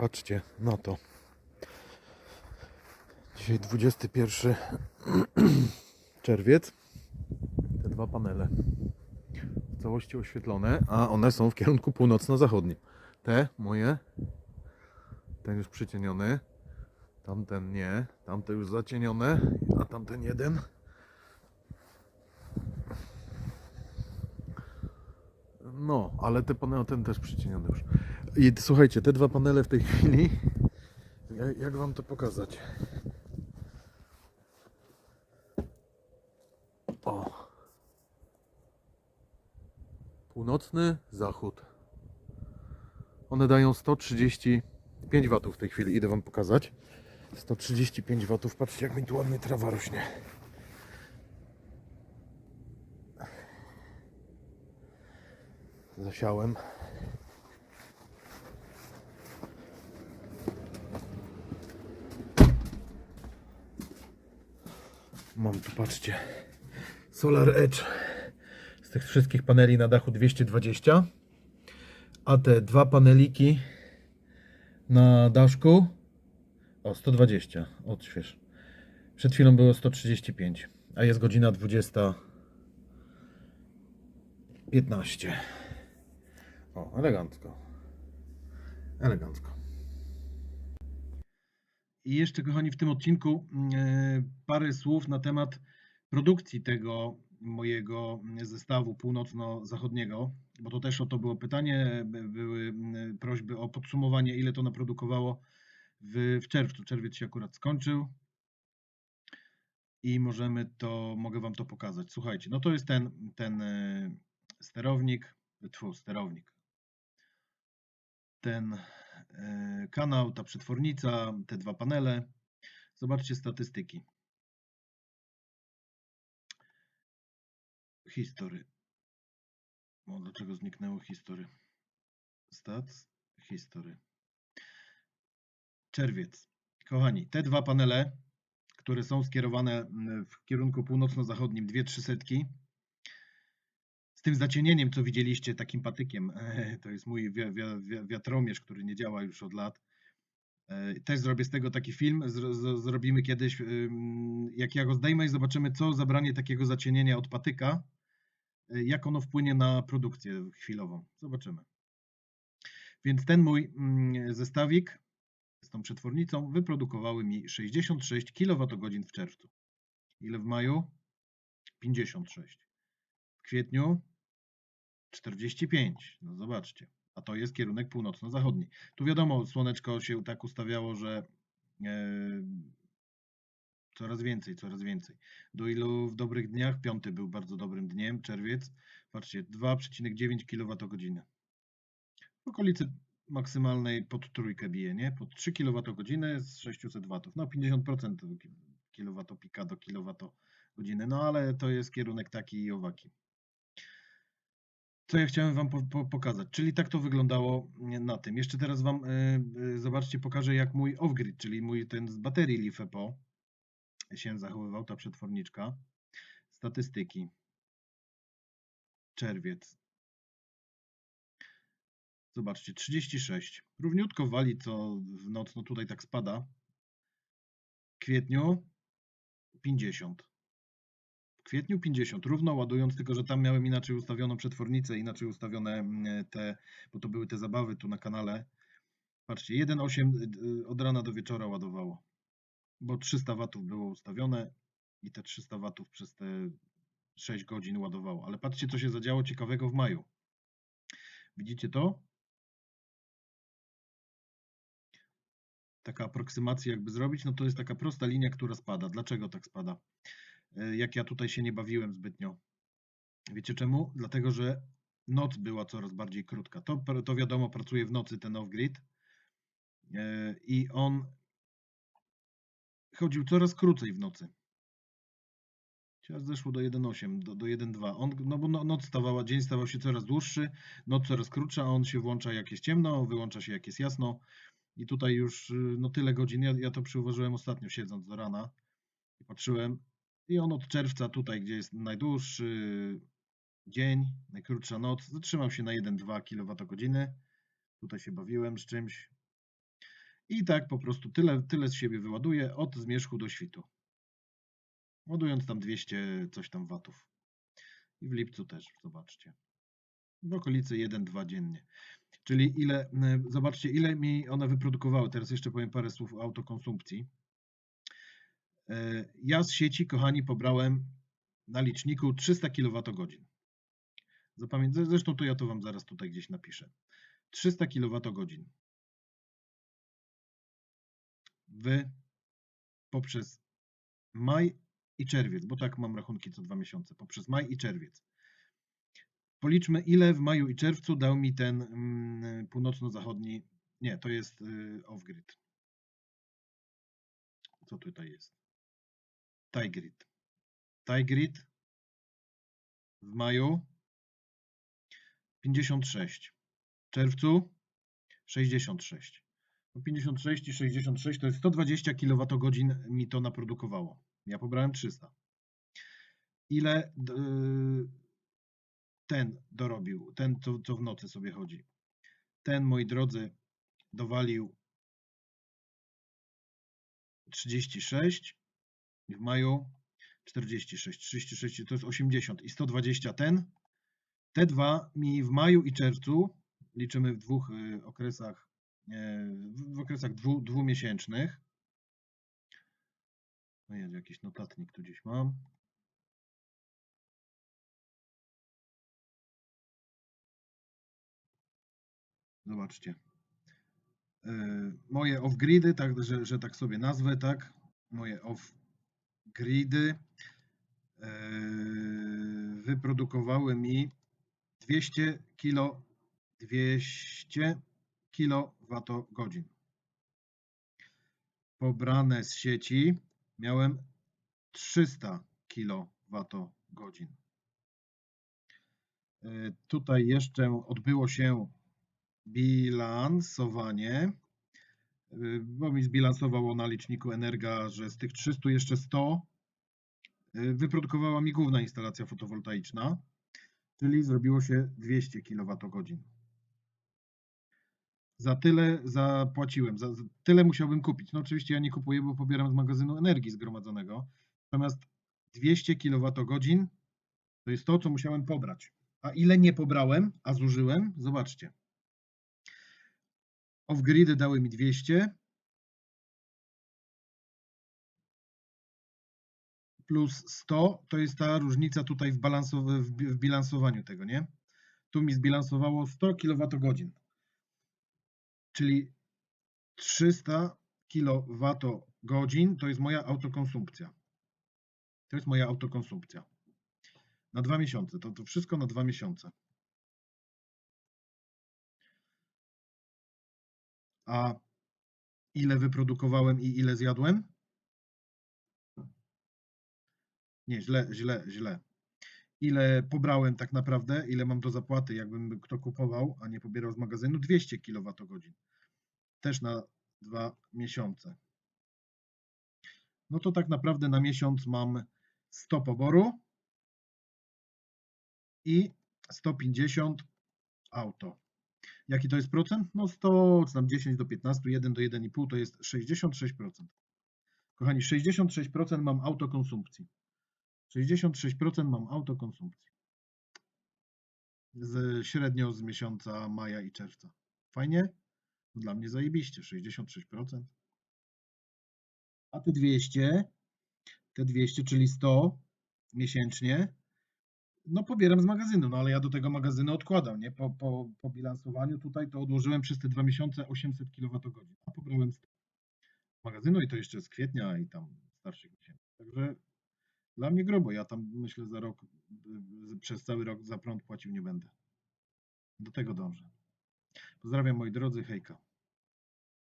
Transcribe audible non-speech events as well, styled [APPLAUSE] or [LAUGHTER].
Patrzcie na to. Dzisiaj 21 [CLEARS THROAT] czerwiec. Te dwa panele w całości oświetlone, a one są w kierunku północno-zachodnim. Te moje, ten już przycieniony, tamten nie, tamte już zacienione, a tamten jeden. No, ale te panele, ten też przycieniony już. I słuchajcie, te dwa panele w tej chwili, jak, wam to pokazać? O. Północny zachód. One dają 135 watów w tej chwili. Idę wam pokazać. 135 watów. Patrzcie, jak mi tu ładnie trawa rośnie. Zasiałem. Tu, patrzcie, Solar Edge. Z tych wszystkich paneli na dachu 220. A te dwa paneliki na daszku o 120. Odśwież. Przed chwilą było 135, a jest godzina 20. 15. O, elegancko. Elegancko. I jeszcze, kochani, w tym odcinku e, parę słów na temat produkcji tego mojego zestawu północno-zachodniego, bo to też o to było pytanie, by- były mm, prośby o podsumowanie, ile to naprodukowało w, w czerwcu. Czerwiec się akurat skończył i możemy to, mogę Wam to pokazać. Słuchajcie, no to jest ten, ten e, sterownik, tfu, sterownik, ten kanał, ta przetwornica, te dwa panele. Zobaczcie statystyki. History. O, dlaczego zniknęło history? Stats, history. Czerwiec. Kochani, te dwa panele, które są skierowane w kierunku północno-zachodnim, dwie trzy setki, z tym zacienieniem, co widzieliście, takim patykiem, to jest mój wi- wi- wi- wiatromierz, który nie działa już od lat. E, Też zrobię z tego taki film, zrobimy kiedyś, jak ja go zdejmę i zobaczymy, co zabranie takiego zacienienia od patyka, y, jak ono wpłynie na produkcję chwilową. Zobaczymy. Więc ten mój mm, zestawik z tą przetwornicą wyprodukowały mi 66 kWh w czerwcu. Ile w maju? 56. W kwietniu 45. No zobaczcie. A to jest kierunek północno-zachodni. Tu wiadomo, słoneczko się tak ustawiało, że e, coraz więcej, coraz więcej. Do ilu w dobrych dniach? Piąty był bardzo dobrym dniem, czerwiec. Patrzcie, 2,9 kWh. W okolicy maksymalnej pod trójkę bije, nie? Pod 3 kWh z 600 W. No 50% kilowatopika do kilowatogodziny. No ale to jest kierunek taki i owaki. Co ja chciałem Wam po, po, pokazać? Czyli tak to wyglądało na tym. Jeszcze teraz Wam, y, y, zobaczcie, pokażę jak mój off-grid, czyli mój ten z baterii LiFePO się zachowywał, ta przetworniczka. Statystyki. Czerwiec. Zobaczcie, 36. Równiutko wali co w noc, no tutaj tak spada. Kwietniu 50. Kwietniu 50, równo ładując, tylko że tam miałem inaczej ustawioną przetwornicę, inaczej ustawione mm, te, bo to były te zabawy tu na kanale. Patrzcie, 1,8 y, od rana do wieczora ładowało, bo 300 watów było ustawione i te 300 watów przez te 6 godzin ładowało. Ale patrzcie, co się zadziało ciekawego w maju. Widzicie to? Taka aproksymacja jakby zrobić, no to jest taka prosta linia, która spada. Dlaczego tak spada? E, Jak ja tutaj się nie bawiłem zbytnio. Wiecie czemu? Dlatego, że noc była coraz bardziej krótka. To, to wiadomo, pracuje w nocy ten off-grid e, i on chodził coraz krócej w nocy. Teraz zeszło do 1,8, do, do 1,2. On, no bo no, noc stawała, dzień stawał się coraz dłuższy, noc coraz krótsza, a on się włącza jak jest ciemno, wyłącza się jak jest jasno. I tutaj już y, no tyle godzin, ja, ja to przyuważyłem ostatnio siedząc do rana i patrzyłem i on od czerwca tutaj, gdzie jest najdłuższy dzień, najkrótsza noc, zatrzymał się na 1-2 kWh. Tutaj się bawiłem z czymś. I tak po prostu tyle, tyle z siebie wyładuję od zmierzchu do świtu. Ładując tam 200 coś tam watów. I w lipcu też, zobaczcie. W okolicy 1-2 dziennie. Czyli ile, zobaczcie, ile mi one wyprodukowały. Teraz jeszcze powiem parę słów o autokonsumpcji. E, Ja z sieci, kochani, pobrałem na liczniku 300 kWh. Zapamiętaj, zresztą to ja to Wam zaraz tutaj gdzieś napiszę. 300 kWh. Wy poprzez maj i czerwiec, bo tak mam rachunki co dwa miesiące, poprzez maj i czerwiec. Policzmy, ile w maju i czerwcu dał mi ten mm, północno-zachodni. Nie, to jest y, off-grid. Co tutaj jest? Tigrid. Tigrid w maju 56. W czerwcu 66. No 56 i 66 to jest 120 kWh mi to naprodukowało. Ja pobrałem 300. Ile y, ten dorobił, ten co, co w nocy sobie chodzi? Ten, moi drodzy, dowalił 36 w maju 46. 36 to jest 80 i 120 ten. Te dwa mi w maju i czerwcu, liczymy w dwóch y, okresach, e, w okresach dwu, dwumiesięcznych. No jest jakiś notatnik tu gdzieś mam. Zobaczcie. E, Moje off-gridy, tak, że, że tak sobie nazwę, tak? Moje off-gridy e, wyprodukowały mi 200 kilo 200 kWh. Pobrane z sieci miałem 300 kWh. E, Tutaj jeszcze odbyło się bilansowanie, bo mi zbilansowało na liczniku Energa, że z tych 300 jeszcze 100 y, wyprodukowała mi główna instalacja fotowoltaiczna, czyli zrobiło się 200 kWh. Za tyle zapłaciłem, za, tyle musiałbym kupić. No oczywiście ja nie kupuję, bo pobieram z magazynu energii zgromadzonego. Natomiast 200 kWh to jest to, co musiałem pobrać. A ile nie pobrałem, a zużyłem? Zobaczcie. Off-gridy dały mi 200 plus 100 to jest ta różnica tutaj w, balansow- w bi- w bilansowaniu tego, nie? Tu mi zbilansowało 100 kWh, czyli 300 kWh to jest moja autokonsumpcja. To jest moja autokonsumpcja. Na dwa miesiące. To, to wszystko na dwa miesiące. A ile wyprodukowałem i ile zjadłem? Nie, źle, źle, źle. Ile pobrałem tak naprawdę, ile mam do zapłaty, jakbym kto kupował, a nie pobierał z magazynu? 200 kWh. Też na dwa miesiące. No to tak naprawdę na miesiąc mam 100 poboru i 150 auto. Jaki to jest procent? No 100, czy tam 10 do 15, 1 do 1,5 to jest 66%. Kochani, 66% mam autokonsumpcji. 66% mam autokonsumpcji. Z, średnio z miesiąca maja i czerwca. Fajnie? No Dla mnie zajebiście, 66%. A te 200, te 200, czyli 100 miesięcznie, no pobieram z magazynu, no ale ja do tego magazynu odkładam, nie? Po, po, po bilansowaniu tutaj to odłożyłem przez te dwa miesiące 800 kWh, a pobrałem z magazynu i to jeszcze z kwietnia i tam starszych miesięcy. Także dla mnie grubo, ja tam myślę za rok, y, przez cały rok za prąd płacił nie będę. Do tego dążę. Pozdrawiam moi drodzy, hejka.